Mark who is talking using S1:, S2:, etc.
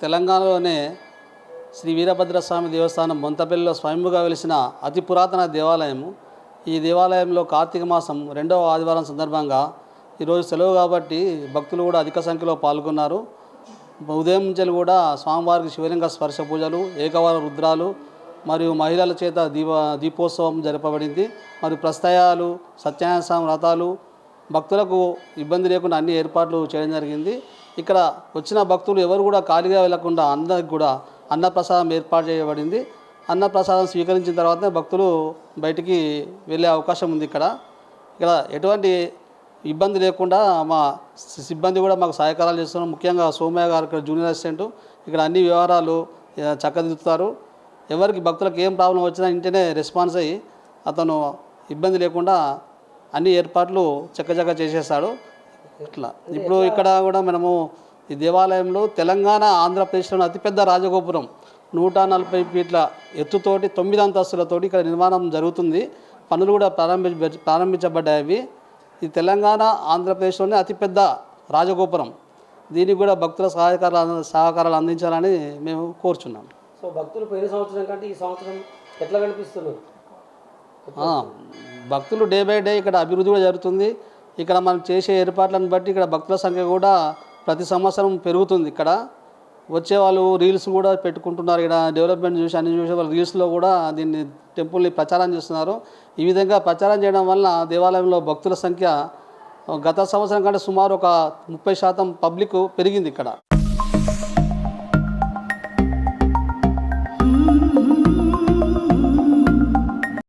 S1: తెలంగాణలోనే శ్రీ వీరభద్రస్వామి దేవస్థానం మొంతపల్లిలో స్వయంభుగా వెలిసిన అతి పురాతన దేవాలయము. ఈ దేవాలయంలో కార్తీక మాసం రెండవ ఆదివారం సందర్భంగా ఈరోజు సెలవు కాబట్టి భక్తులు కూడా అధిక సంఖ్యలో పాల్గొన్నారు. ఉదయం నుంచి కూడా స్వామివారికి శివలింగ స్పర్శ పూజలు ఏకవార రుద్రాలు మరియు మహిళల చేత దీప దీపోత్సవం జరపబడింది. మరియు ప్రస్థాయాలు సత్యనారాయణ స్వామి వ్రతాలు భక్తులకు ఇబ్బంది లేకుండా అన్ని ఏర్పాట్లు చేయడం జరిగింది. ఇక్కడ వచ్చిన భక్తులు ఎవరు కూడా ఖాళీగా వెళ్ళకుండా అందరికి కూడా అన్నప్రసాదం ఏర్పాటు చేయబడింది. అన్నప్రసాదం స్వీకరించిన తర్వాతనే భక్తులు బయటికి వెళ్ళే అవకాశం ఉంది ఇక్కడ. ఇక్కడ ఎటువంటి ఇబ్బంది లేకుండా మా సిబ్బంది కూడా మాకు సహాయకారాలు చేస్తున్నారు. ముఖ్యంగా సోమయ్య గారు ఇక్కడ జూనియర్ అసిస్టెంట్. ఇక్కడ అన్ని వ్యవహారాలు చక్కదిద్దుతారు. ఎవరికి భక్తులకు ఏం ప్రాబ్లం వచ్చినా ఇంటనే రెస్పాన్స్ అయ్యి అతను ఇబ్బంది లేకుండా అన్ని ఏర్పాట్లు చక్కచక్క చేసేసాడు. ఇట్లా. ఇప్పుడు ఇక్కడ కూడా మనము ఈ దేవాలయంలో తెలంగాణ ఆంధ్రప్రదేశ్లోని అతిపెద్ద రాజగోపురం నూట నలభై ఫీట్ల ఎత్తుతోటి తొమ్మిది అంతస్తులతోటి ఇక్కడ నిర్మాణం జరుగుతుంది. పనులు కూడా ప్రారంభి ప్రారంభించబడ్డాయి. ఇది ఈ తెలంగాణ ఆంధ్రప్రదేశ్లోనే అతిపెద్ద రాజగోపురం. దీనికి కూడా భక్తుల సహాయకారాలు సహకారాలు అందించాలని మేము కోరుచున్నాం.
S2: సో భక్తులు పోయిన సంవత్సరం కంటే ఈ సంవత్సరం ఎట్లా కనిపిస్తున్నారు?
S1: భక్తులు డే బై డే ఇక్కడ అభివృద్ధి కూడా జరుగుతుంది. ఇక్కడ మనం చేసే ఏర్పాట్లను బట్టి ఇక్కడ భక్తుల సంఖ్య కూడా ప్రతి సంవత్సరం పెరుగుతుంది ఇక్కడ. వచ్చే వాళ్ళు రీల్స్ కూడా పెట్టుకుంటున్నారు ఇక్కడ. డెవలప్మెంట్ చూసి అన్ని చూసి వాళ్ళు రీల్స్లో కూడా దీన్ని టెంపుల్ని ప్రచారం చేస్తున్నారు. ఈ విధంగా ప్రచారం చేయడం వల్ల దేవాలయంలో భక్తుల సంఖ్య గత సంవత్సరం కంటే సుమారు ఒక ముప్పై శాతం పబ్లిక్ పెరిగింది ఇక్కడ.